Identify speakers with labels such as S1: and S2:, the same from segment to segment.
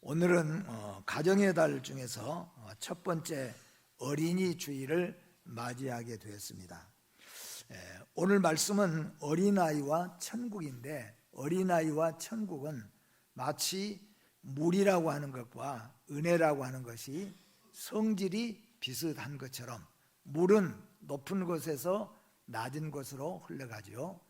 S1: 오늘은 어, 가정의 달 중에서 어, 첫 번째 어린이 주의를 맞이하게 되었습니다. 예, 오늘 말씀은 어린아이와 천국인데 어린아이와 천국은 마치 물이라고 하는 것과 은혜라고 하는 것이 성질이 비슷한 것처럼 물은 높은 곳에서 낮은 곳으로 흘러가지요.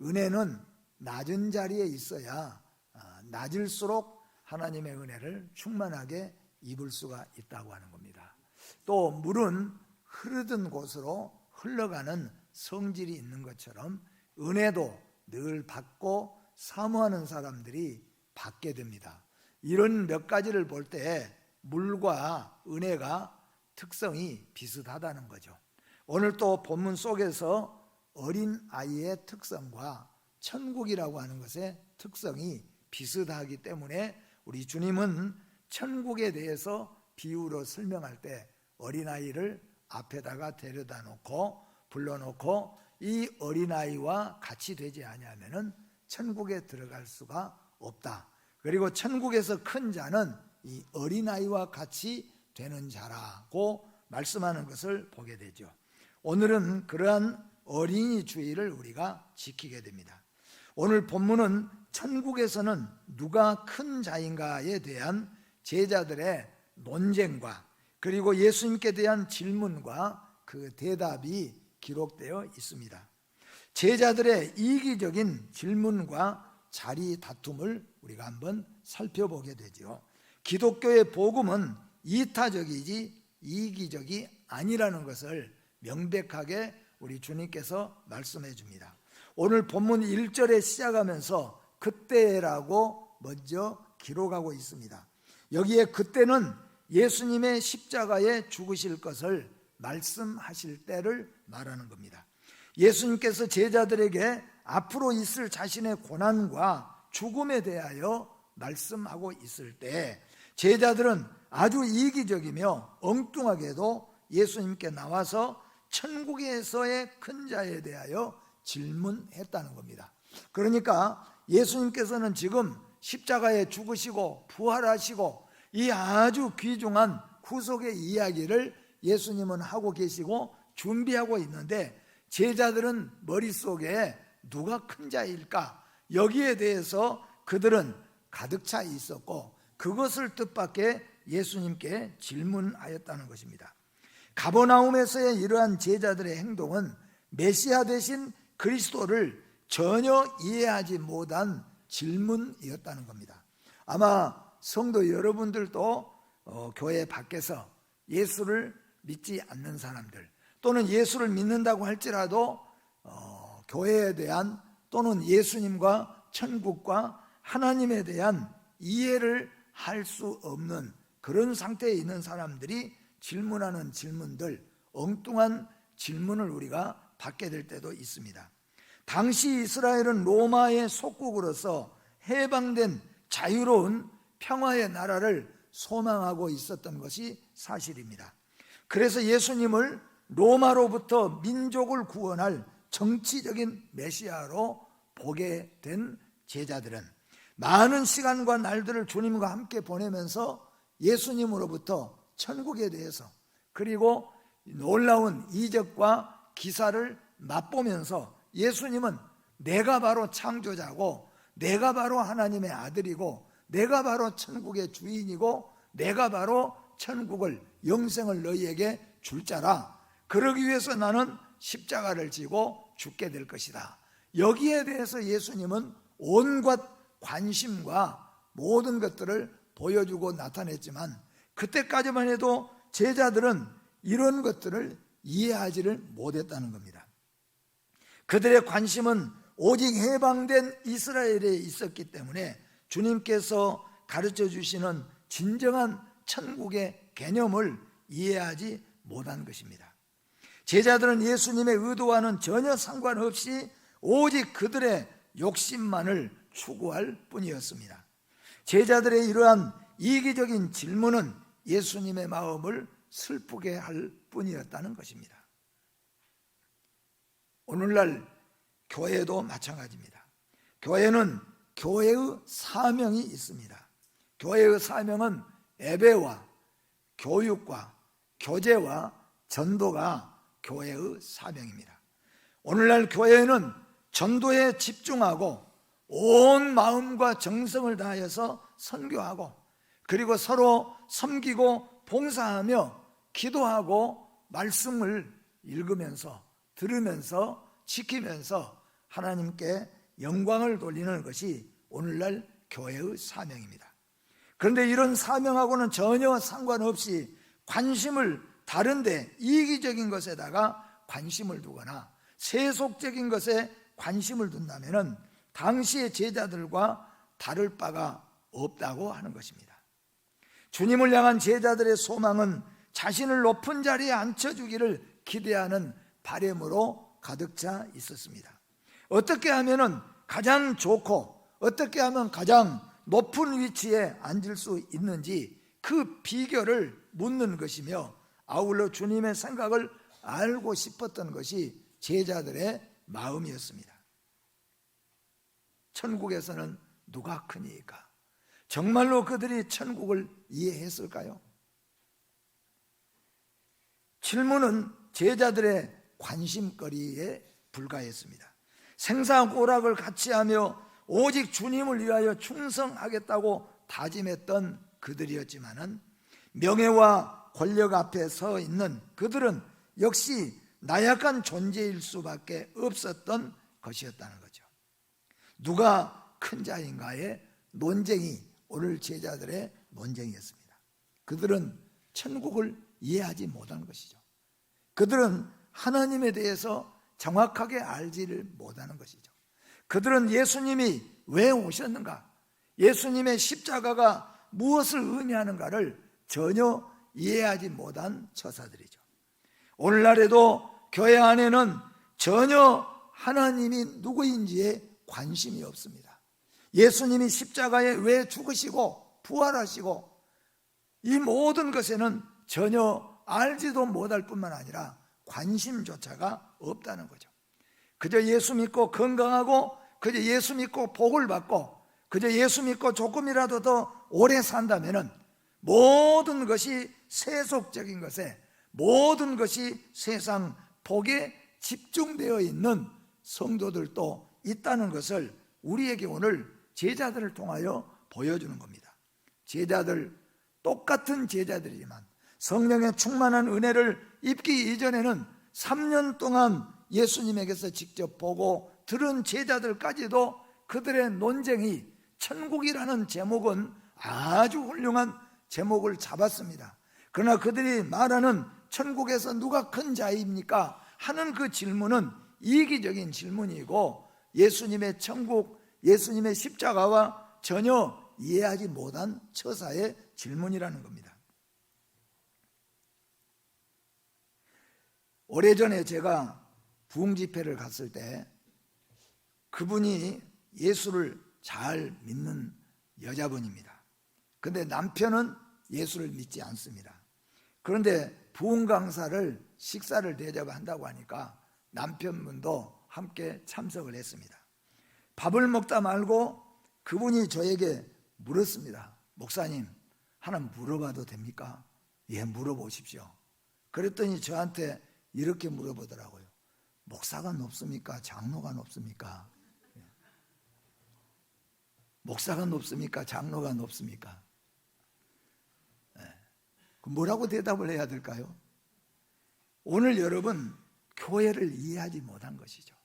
S1: 은혜는 낮은 자리에 있어야 아, 낮을수록 하나님의 은혜를 충만하게 입을 수가 있다고 하는 겁니다. 또 물은 흐르던 곳으로 흘러가는 성질이 있는 것처럼 은혜도 늘 받고 사모하는 사람들이 받게 됩니다. 이런 몇 가지를 볼 때 물과 은혜가 특성이 비슷하다는 거죠. 오늘 또 본문 속에서 어린 아이의 특성과 천국이라고 하는 것의 특성이 비슷하기 때문에 우리 주님은 천국에 대해서 비유로 설명할 때 어린아이를 앞에다가 데려다 놓고 불러놓고 이 어린아이와 같이 되지 않니하면 천국에 들어갈 수가 없다. 그리고 천국에서 큰 자는 이 어린아이와 같이 되는 자라고 말씀하는 것을 보게 되죠. 오늘은 그러한 어린이 주의를 우리가 지키게 됩니다. 오늘 본문은 천국에서는 누가 큰 자인가에 대한 제자들의 논쟁과 그리고 예수님께 대한 질문과 그 대답이 기록되어 있습니다. 제자들의 이기적인 질문과 자리 다툼을 우리가 한번 살펴보게 되지요. 기독교의 복음은 이타적이지 이기적이 아니라는 것을 명백하게 우리 주님께서 말씀해 줍니다. 오늘 본문 1절에 시작하면서 그때라고 먼저 기록하고 있습니다. 여기에 그때는 예수님의 십자가에 죽으실 것을 말씀하실 때를 말하는 겁니다. 예수님께서 제자들에게 앞으로 있을 자신의 고난과 죽음에 대하여 말씀하고 있을 때 제자들은 아주 이기적이며 엉뚱하게도 예수님께 나와서 천국에서의 큰 자에 대하여 질문했다는 겁니다. 그러니까 예수님께서는 지금 십자가에 죽으시고 부활하시고 이 아주 귀중한 구속의 이야기를 예수님은 하고 계시고 준비하고 있는데 제자들은 머릿속에 누가 큰 자일까? 여기에 대해서 그들은 가득 차 있었고 그것을 뜻밖에 예수님께 질문하였다는 것입니다. 가버나움에서의 이러한 제자들의 행동은 메시아 대신 그리스도를 전혀 이해하지 못한 질문이었다는 겁니다. 아마 성도 여러분들도 어, 교회 밖에서 예수를 믿지 않는 사람들 또는 예수를 믿는다고 할지라도 어, 교회에 대한 또는 예수님과 천국과 하나님에 대한 이해를 할 수 없는 그런 상태에 있는 사람들이 질문하는 질문들 엉뚱한 질문을 우리가 받게 될 때도 있습니다. 당시 이스라엘은 로마의 속국으로서 해방된 자유로운 평화의 나라를 소망하고 있었던 것이 사실입니다. 그래서 예수님을 로마로부터 민족을 구원할 정치적인 메시아로 보게 된 제자들은 많은 시간과 날들을 주님과 함께 보내면서 예수님으로부터 천국에 대해서 그리고 놀라운 이적과 기사를 맛보면서 예수님은 내가 바로 창조자고 내가 바로 하나님의 아들이고 내가 바로 천국의 주인이고 내가 바로 천국을 영생을 너희에게 줄 자라 그러기 위해서 나는 십자가를 지고 죽게 될 것이다 여기에 대해서 예수님은 온갖 관심과 모든 것들을 보여주고 나타냈지만 그때까지만 해도 제자들은 이런 것들을 이해하지를 못했다는 겁니다. 그들의 관심은 오직 해방된 이스라엘에 있었기 때문에 주님께서 가르쳐 주시는 진정한 천국의 개념을 이해하지 못한 것입니다. 제자들은 예수님의 의도와는 전혀 상관없이 오직 그들의 욕심만을 추구할 뿐이었습니다. 제자들의 이러한 이기적인 질문은 예수님의 마음을 슬프게 할 뿐이었다는 것입니다. 오늘날 교회도 마찬가지입니다. 교회는 교회의 사명이 있습니다. 교회의 사명은 예배와 교육과 교제와 전도가 교회의 사명입니다. 오늘날 교회는 전도에 집중하고 온 마음과 정성을 다해서 선교하고 그리고 서로 섬기고 봉사하며 기도하고 말씀을 읽으면서 들으면서 지키면서 하나님께 영광을 돌리는 것이 오늘날 교회의 사명입니다. 그런데 이런 사명하고는 전혀 상관없이 관심을 다른데 이기적인 것에다가 관심을 두거나 세속적인 것에 관심을 둔다면 당시의 제자들과 다를 바가 없다고 하는 것입니다. 주님을 향한 제자들의 소망은 자신을 높은 자리에 앉혀주기를 기대하는 바램으로 가득 차 있었습니다. 어떻게 하면 가장 좋고 어떻게 하면 가장 높은 위치에 앉을 수 있는지 그 비결을 묻는 것이며 아울러 주님의 생각을 알고 싶었던 것이 제자들의 마음이었습니다. 천국에서는 누가 크니까? 정말로 그들이 천국을 이해했을까요? 질문은 제자들의 관심거리에 불과했습니다. 생사고락을 같이 하며 오직 주님을 위하여 충성하겠다고 다짐했던 그들이었지만은 명예와 권력 앞에 서 있는 그들은 역시 나약한 존재일 수밖에 없었던 것이었다는 거죠. 누가 큰 자인가의 논쟁이 오늘 제자들의 논쟁이었습니다. 그들은 천국을 이해하지 못한 것이죠. 그들은 하나님에 대해서 정확하게 알지를 못하는 것이죠. 그들은 예수님이 왜 오셨는가? 예수님의 십자가가 무엇을 의미하는가를 전혀 이해하지 못한 처사들이죠. 오늘날에도 교회 안에는 전혀 하나님이 누구인지에 관심이 없습니다. 예수님이 십자가에 왜 죽으시고 부활하시고 이 모든 것에는 전혀 알지도 못할 뿐만 아니라 관심조차가 없다는 거죠. 그저 예수 믿고 건강하고 그저 예수 믿고 복을 받고 그저 예수 믿고 조금이라도 더 오래 산다면 모든 것이 세속적인 것에 모든 것이 세상 복에 집중되어 있는 성도들도 있다는 것을 우리에게 오늘 제자들을 통하여 보여주는 겁니다. 제자들 똑같은 제자들이지만 성령의 충만한 은혜를 입기 이전에는 3년 동안 예수님에게서 직접 보고 들은 제자들까지도 그들의 논쟁이 천국이라는 제목은 아주 훌륭한 제목을 잡았습니다. 그러나 그들이 말하는 천국에서 누가 큰 자입니까? 하는 그 질문은 이기적인 질문이고 예수님의 천국, 예수님의 십자가와 전혀 이해하지 못한 처사의 질문이라는 겁니다. 오래전에 제가 부흥 집회를 갔을 때 그분이 예수를 잘 믿는 여자분입니다. 근데 남편은 예수를 믿지 않습니다. 그런데 부흥 강사를 식사를 대접한다고 하니까 남편분도 함께 참석을 했습니다. 밥을 먹다 말고 그분이 저에게 물었습니다. 목사님, 하나 물어봐도 됩니까? 예, 물어보십시오. 그랬더니 저한테 이렇게 물어보더라고요. 목사가 높습니까? 장로가 높습니까? 예. 목사가 높습니까? 장로가 높습니까? 예. 그 뭐라고 대답을 해야 될까요? 오늘 여러분 교회를 이해하지 못한 것이죠.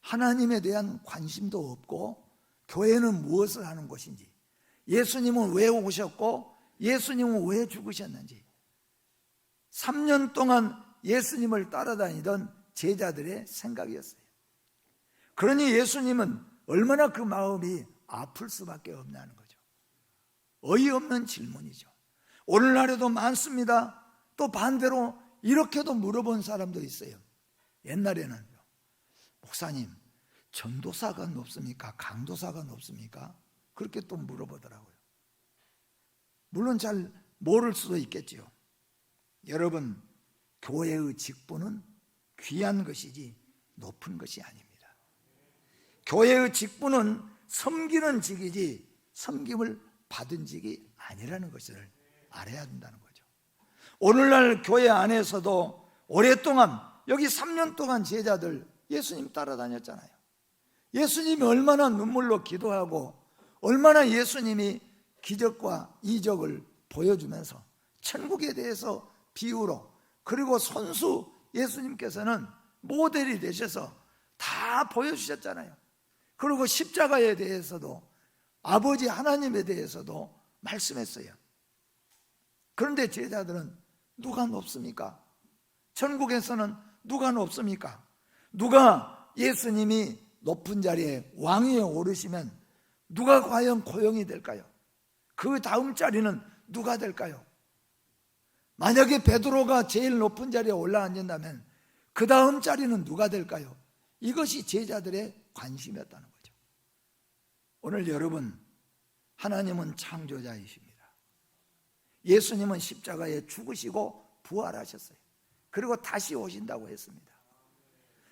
S1: 하나님에 대한 관심도 없고 교회는 무엇을 하는 곳인지 예수님은 왜 오셨고 예수님은 왜 죽으셨는지 3년 동안 예수님을 따라다니던 제자들의 생각이었어요. 그러니 예수님은 얼마나 그 마음이 아플 수밖에 없냐는 거죠. 어이없는 질문이죠. 오늘날에도 많습니다. 또 반대로 이렇게도 물어본 사람도 있어요. 옛날에는 목사님 전도사가 높습니까? 강도사가 높습니까? 그렇게 또 물어보더라고요. 물론 잘 모를 수도 있겠지요. 여러분, 교회의 직분은 귀한 것이지 높은 것이 아닙니다. 교회의 직분은 섬기는 직이지 섬김을 받은 직이 아니라는 것을 알아야 된다는 거죠. 오늘날 교회 안에서도 오랫동안 여기 3년 동안 제자들 예수님 따라다녔잖아요. 예수님이 얼마나 눈물로 기도하고 얼마나 예수님이 기적과 이적을 보여주면서 천국에 대해서 비유로 그리고 선수 예수님께서는 모델이 되셔서 다 보여주셨잖아요. 그리고 십자가에 대해서도 아버지 하나님에 대해서도 말씀했어요. 그런데 제자들은 누가 높습니까? 천국에서는 누가 높습니까? 누가 예수님이 높은 자리에 왕위에 오르시면 누가 과연 고용이 될까요? 그 다음 자리는 누가 될까요? 만약에 베드로가 제일 높은 자리에 올라앉는다면 그 다음 자리는 누가 될까요? 이것이 제자들의 관심이었다는 거죠. 오늘 여러분 하나님은 창조자이십니다. 예수님은 십자가에 죽으시고 부활하셨어요. 그리고 다시 오신다고 했습니다.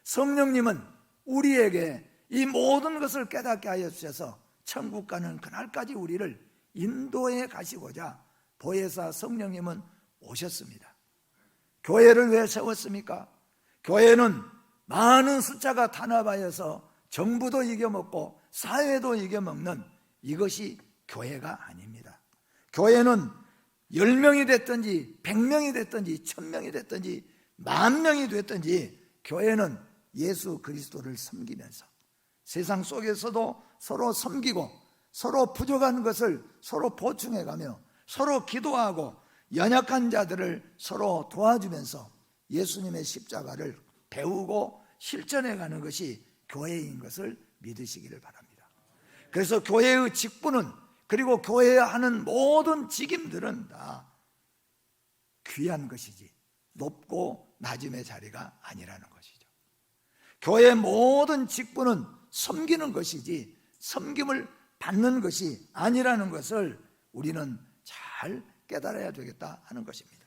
S1: 성령님은 우리에게 이 모든 것을 깨닫게 하여 주셔서 천국 가는 그날까지 우리를 인도해 가시고자 보혜사 성령님은 오셨습니다. 교회를 왜 세웠습니까? 교회는 많은 숫자가 탄압하여서 정부도 이겨먹고 사회도 이겨먹는 이것이 교회가 아닙니다. 교회는 10명이 됐든지 100명이 됐든지 1000명이 됐든지 만 명이 됐든지 교회는 예수 그리스도를 섬기면서 세상 속에서도 서로 섬기고 서로 부족한 것을 서로 보충해 가며 서로 기도하고 연약한 자들을 서로 도와주면서 예수님의 십자가를 배우고 실천해 가는 것이 교회인 것을 믿으시기를 바랍니다. 그래서 교회의 직분은 그리고 교회에 하는 모든 직임들은 다 귀한 것이지 높고 낮음의 자리가 아니라는 것이죠. 교회 의 모든 직분은 섬기는 것이지 섬김을 받는 것이 아니라는 것을 우리는 잘 깨달아야 되겠다 하는 것입니다.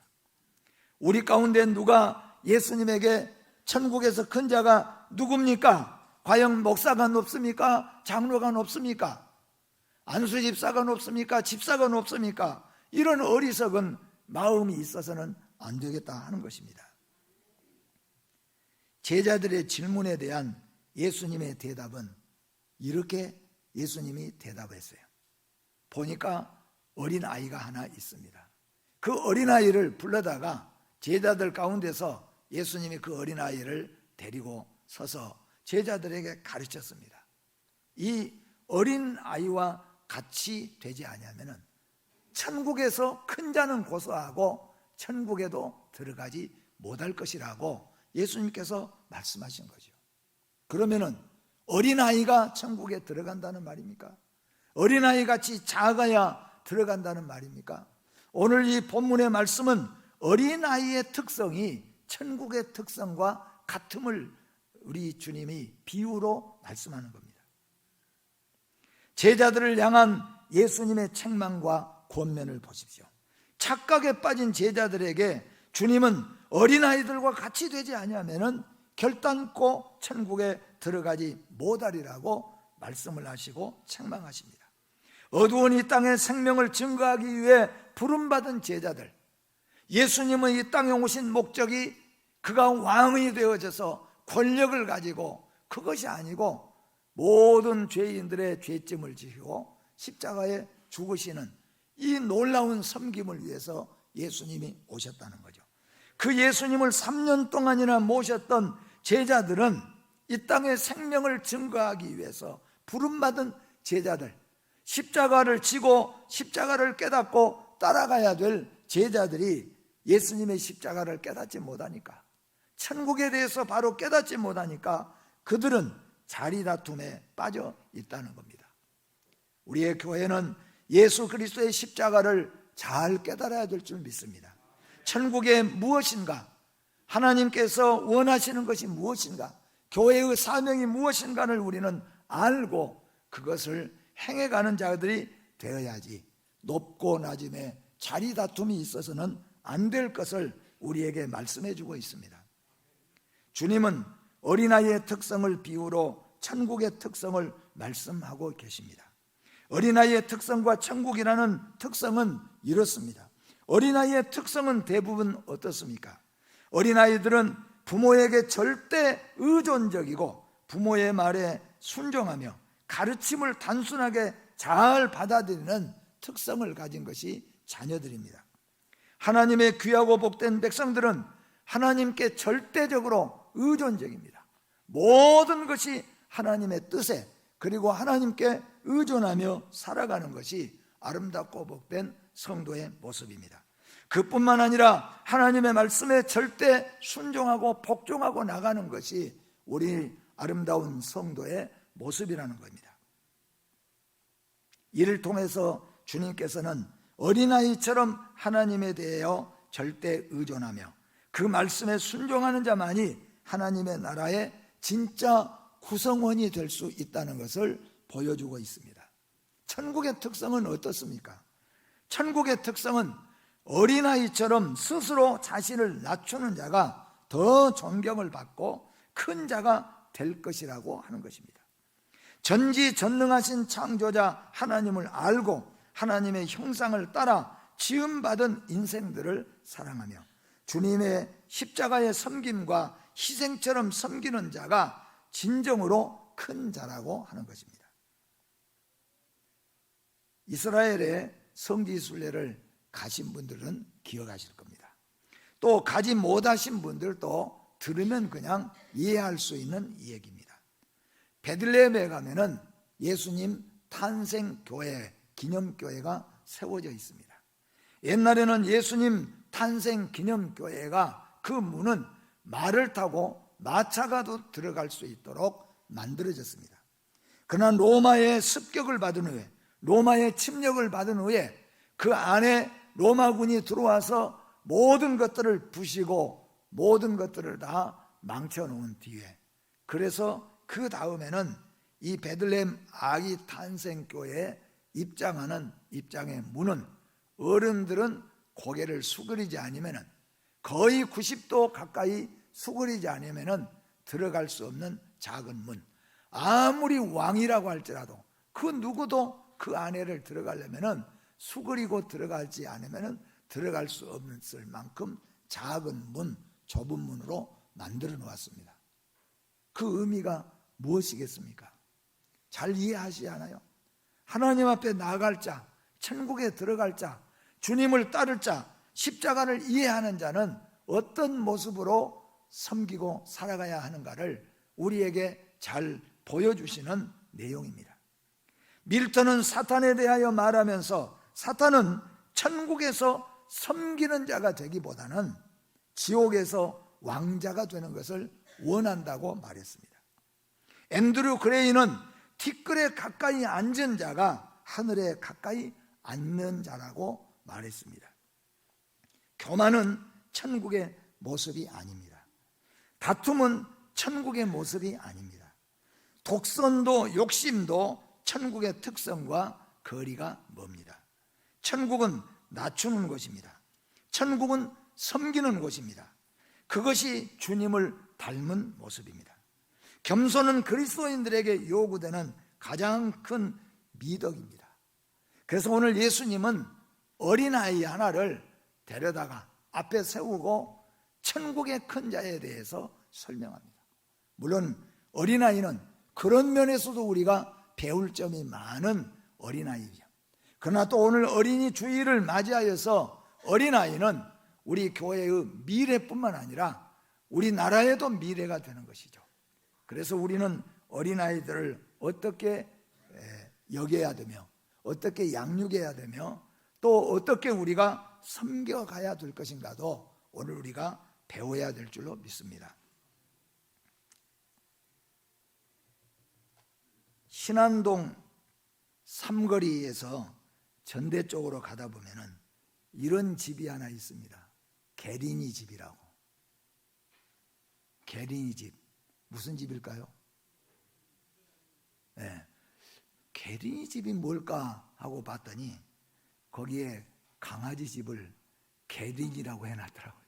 S1: 우리 가운데 누가 예수님에게 천국에서 큰 자가 누굽니까? 과연 목사가 높습니까? 장로가 높습니까? 안수 집사가 높습니까? 집사가 높습니까? 이런 어리석은 마음이 있어서는 안 되겠다 하는 것입니다. 제자들의 질문에 대한 예수님의 대답은 이렇게 예수님이 대답했어요. 보니까 어린아이가 하나 있습니다. 그 어린아이를 불러다가 제자들 가운데서 예수님이 그 어린아이를 데리고 서서 제자들에게 가르쳤습니다. 이 어린아이와 같이 되지 아니면은 천국에서 큰 자는 고소하고 천국에도 들어가지 못할 것이라고 예수님께서 말씀하신 거죠. 그러면은 어린아이가 천국에 들어간다는 말입니까? 어린아이 같이 작아야 들어간다는 말입니까? 오늘 이 본문의 말씀은 어린아이의 특성이 천국의 특성과 같음을 우리 주님이 비유로 말씀하는 겁니다. 제자들을 향한 예수님의 책망과 권면을 보십시오. 착각에 빠진 제자들에게 주님은 어린아이들과 같이 되지 아니면 결단코 천국에 들어가지 못하리라고 말씀을 하시고 책망하십니다. 어두운 이 땅의 생명을 증거하기 위해 부름받은 제자들. 예수님은 이 땅에 오신 목적이 그가 왕이 되어져서 권력을 가지고 그것이 아니고 모든 죄인들의 죄짐을 지고 십자가에 죽으시는 이 놀라운 섬김을 위해서 예수님이 오셨다는 거죠. 그 예수님을 3년 동안이나 모셨던 제자들은 이 땅의 생명을 증거하기 위해서 부름받은 제자들, 십자가를 지고 십자가를 깨닫고 따라가야 될 제자들이 예수님의 십자가를 깨닫지 못하니까 천국에 대해서 바로 깨닫지 못하니까 그들은 자리 다툼에 빠져 있다는 겁니다. 우리의 교회는 예수 그리스도의 십자가를 잘 깨달아야 될 줄 믿습니다. 천국에 무엇인가? 하나님께서 원하시는 것이 무엇인가? 교회의 사명이 무엇인가를 우리는 알고 그것을 행해가는 자들이 되어야지 높고 낮음에 자리 다툼이 있어서는 안 될 것을 우리에게 말씀해 주고 있습니다. 주님은 어린아이의 특성을 비유로 천국의 특성을 말씀하고 계십니다. 어린아이의 특성과 천국이라는 특성은 이렇습니다. 어린아이의 특성은 대부분 어떻습니까? 어린아이들은 부모에게 절대 의존적이고 부모의 말에 순종하며 가르침을 단순하게 잘 받아들이는 특성을 가진 것이 자녀들입니다. 하나님의 귀하고 복된 백성들은 하나님께 절대적으로 의존적입니다. 모든 것이 하나님의 뜻에 그리고 하나님께 의존하며 살아가는 것이 아름답고 복된 성도의 모습입니다. 그뿐만 아니라 하나님의 말씀에 절대 순종하고 복종하고 나가는 것이 우리 아름다운 성도의 모습이라는 겁니다. 이를 통해서 주님께서는 어린아이처럼 하나님에 대하여 절대 의존하며 그 말씀에 순종하는 자만이 하나님의 나라의 진짜 구성원이 될 수 있다는 것을 보여주고 있습니다. 천국의 특성은 어떻습니까? 천국의 특성은 어린아이처럼 스스로 자신을 낮추는 자가 더 존경을 받고 큰 자가 될 것이라고 하는 것입니다. 전지전능하신 창조자 하나님을 알고 하나님의 형상을 따라 지음받은 인생들을 사랑하며 주님의 십자가의 섬김과 희생처럼 섬기는 자가 진정으로 큰 자라고 하는 것입니다. 이스라엘의 성지순례를 가신 분들은 기억하실 겁니다. 또 가지 못하신 분들도 들으면 그냥 이해할 수 있는 이야기입니다. 베들레헴에 가면은 예수님 탄생 교회 기념 교회가 세워져 있습니다. 옛날에는 예수님 탄생 기념 교회가 그 문은 말을 타고 마차가도 들어갈 수 있도록 만들어졌습니다. 그러나 로마의 습격을 받은 후에 로마의 침략을 받은 후에 그 안에 로마군이 들어와서 모든 것들을 부시고 모든 것들을 다 망쳐놓은 뒤에 그래서 그 다음에는 이 베들렘 아기 탄생교에 입장하는 입장의 문은 어른들은 고개를 수그리지 않으면은 거의 90도 가까이 수그리지 않으면은 들어갈 수 없는 작은 문. 아무리 왕이라고 할지라도 그 누구도 그 안에를 들어가려면은 수그리고 들어가지 않으면은 들어갈 수 없는 만큼 작은 문, 좁은 문으로 만들어 놓았습니다. 그 의미가 무엇이겠습니까? 잘 이해하시지 않아요? 하나님 앞에 나아갈 자, 천국에 들어갈 자, 주님을 따를 자, 십자가를 이해하는 자는 어떤 모습으로 섬기고 살아가야 하는가를 우리에게 잘 보여주시는 내용입니다. 밀턴은 사탄에 대하여 말하면서 사탄은 천국에서 섬기는 자가 되기보다는 지옥에서 왕자가 되는 것을 원한다고 말했습니다. 앤드류 그레이는 티끌에 가까이 앉은 자가 하늘에 가까이 앉는 자라고 말했습니다. 교만은 천국의 모습이 아닙니다. 다툼은 천국의 모습이 아닙니다. 독선도 욕심도 천국의 특성과 거리가 멉니다. 천국은 낮추는 것입니다. 천국은 섬기는 것입니다. 그것이 주님을 닮은 모습입니다. 겸손은 그리스도인들에게 요구되는 가장 큰 미덕입니다. 그래서 오늘 예수님은 어린아이 하나를 데려다가 앞에 세우고 천국의 큰 자에 대해서 설명합니다. 물론 어린아이는 그런 면에서도 우리가 배울 점이 많은 어린아이죠. 그러나 또 오늘 어린이 주의를 맞이하여서 어린아이는 우리 교회의 미래뿐만 아니라 우리 나라에도 미래가 되는 것이죠. 그래서 우리는 어린아이들을 어떻게 여겨야 되며 어떻게 양육해야 되며 또 어떻게 우리가 섬겨가야 될 것인가도 오늘 우리가 배워야 될 줄로 믿습니다. 신안동 삼거리에서 전대 쪽으로 가다 보면은 이런 집이 하나 있습니다. 개린이 집이라고. 개린이 집. 무슨 집일까요? 예. 네. 개린이 집이 뭘까 하고 봤더니 거기에 강아지 집을 개린이라고 해놨더라고요.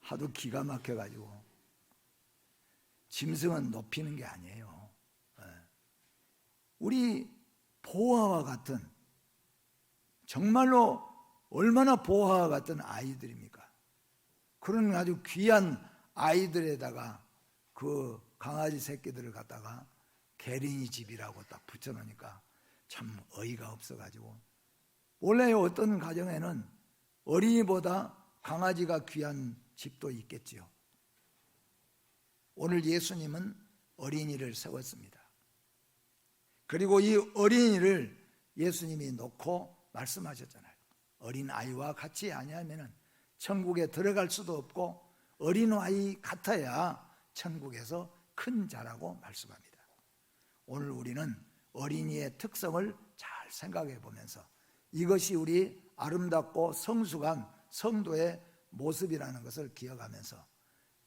S1: 하도 기가 막혀가지고 짐승은 높이는 게 아니에요. 예. 우리 보아와 같은 정말로 얼마나 보아와 같은 아이들입니까? 그런 아주 귀한 아이들에다가 그 강아지 새끼들을 갖다가 개린이 집이라고 딱 붙여놓으니까 참 어이가 없어가지고 원래 어떤 가정에는 어린이보다 강아지가 귀한 집도 있겠지요. 오늘 예수님은 어린이를 세웠습니다. 그리고 이 어린이를 예수님이 놓고 말씀하셨잖아요. 어린 아이와 같이 아니하면 천국에 들어갈 수도 없고 어린 아이 같아야 천국에서 큰 자라고 말씀합니다. 오늘 우리는 어린이의 특성을 잘 생각해 보면서 이것이 우리 아름답고 성숙한 성도의 모습이라는 것을 기억하면서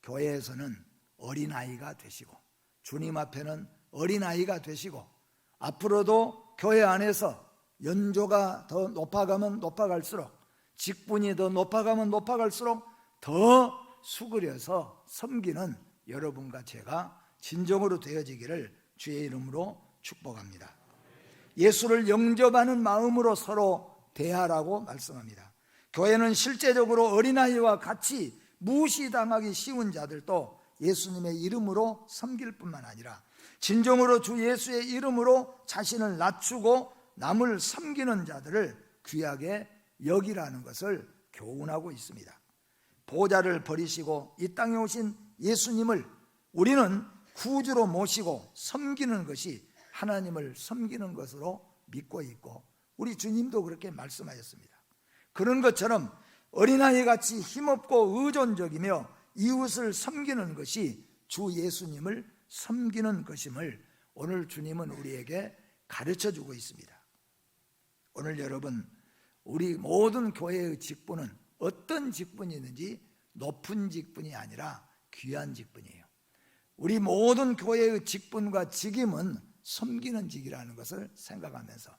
S1: 교회에서는 어린아이가 되시고 주님 앞에는 어린아이가 되시고 앞으로도 교회 안에서 연조가 더 높아가면 높아갈수록 직분이 더 높아가면 높아갈수록 더 수그려서 섬기는 여러분과 제가 진정으로 되어지기를 주의 이름으로 축복합니다. 예수를 영접하는 마음으로 서로 대하라고 말씀합니다. 교회는 실제적으로 어린아이와 같이 무시당하기 쉬운 자들도 예수님의 이름으로 섬길 뿐만 아니라 진정으로 주 예수의 이름으로 자신을 낮추고 남을 섬기는 자들을 귀하게 여기라는 것을 교훈하고 있습니다. 보좌를 버리시고 이 땅에 오신 예수님을 우리는 구주로 모시고 섬기는 것이 하나님을 섬기는 것으로 믿고 있고 우리 주님도 그렇게 말씀하셨습니다. 그런 것처럼 어린아이 같이 힘없고 의존적이며 이웃을 섬기는 것이 주 예수님을 섬기는 것임을 오늘 주님은 우리에게 가르쳐 주고 있습니다. 오늘 여러분, 우리 모든 교회의 직분은 어떤 직분이 있는지 높은 직분이 아니라 귀한 직분이에요. 우리 모든 교회의 직분과 직임은 섬기는 직이라는 것을 생각하면서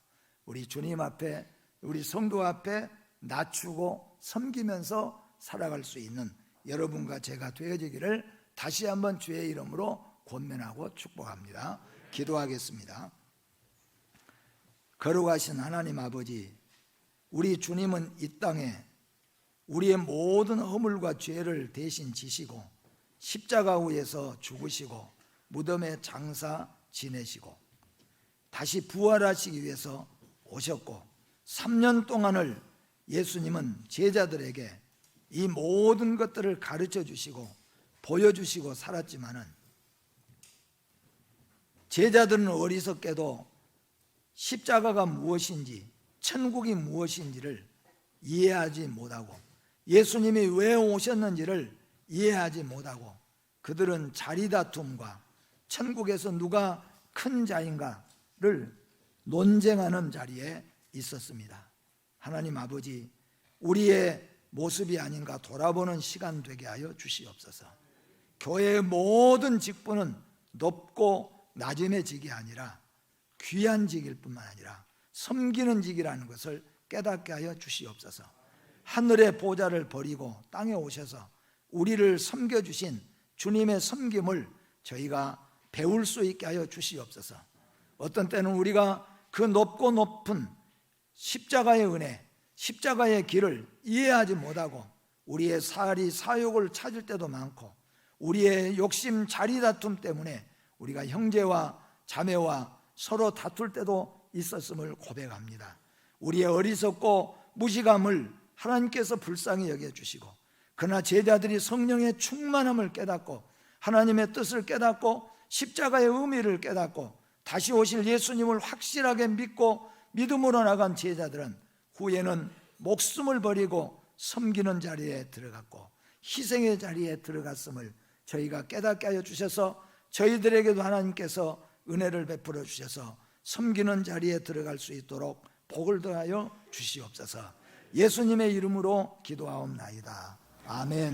S1: 우리 주님 앞에 우리 성도 앞에 낮추고 섬기면서 살아갈 수 있는 여러분과 제가 되어지기를 다시 한번 주의 이름으로 권면하고 축복합니다. 기도하겠습니다. 거룩하신 하나님 아버지, 우리 주님은 이 땅에 우리의 모든 허물과 죄를 대신 지시고 십자가 위에서 죽으시고 무덤에 장사 지내시고 다시 부활하시기 위해서 오셨고 3년 동안을 예수님은 제자들에게 이 모든 것들을 가르쳐 주시고 보여주시고 살았지만은 제자들은 어리석게도 십자가가 무엇인지 천국이 무엇인지를 이해하지 못하고 예수님이 왜 오셨는지를 이해하지 못하고 그들은 자리 다툼과 천국에서 누가 큰 자인가를 논쟁하는 자리에 있었습니다. 하나님 아버지, 우리의 모습이 아닌가 돌아보는 시간 되게 하여 주시옵소서. 교회의 모든 직분은 높고 낮음의 직이 아니라 귀한 직일 뿐만 아니라 섬기는 직이라는 것을 깨닫게 하여 주시옵소서. 하늘의 보좌를 버리고 땅에 오셔서 우리를 섬겨주신 주님의 섬김을 저희가 배울 수 있게 하여 주시옵소서. 어떤 때는 우리가 그 높고 높은 십자가의 은혜, 십자가의 길을 이해하지 못하고 우리의 사리 사욕을 찾을 때도 많고 우리의 욕심 자리 다툼 때문에 우리가 형제와 자매와 서로 다툴 때도 있었음을 고백합니다. 우리의 어리석고 무식함을 하나님께서 불쌍히 여겨 주시고 그러나 제자들이 성령의 충만함을 깨닫고 하나님의 뜻을 깨닫고 십자가의 의미를 깨닫고 다시 오실 예수님을 확실하게 믿고 믿음으로 나간 제자들은 후에는 목숨을 버리고 섬기는 자리에 들어갔고 희생의 자리에 들어갔음을 저희가 깨닫게 하여 주셔서 저희들에게도 하나님께서 은혜를 베풀어 주셔서 섬기는 자리에 들어갈 수 있도록 복을 더하여 주시옵소서 예수님의 이름으로 기도하옵나이다. Amen.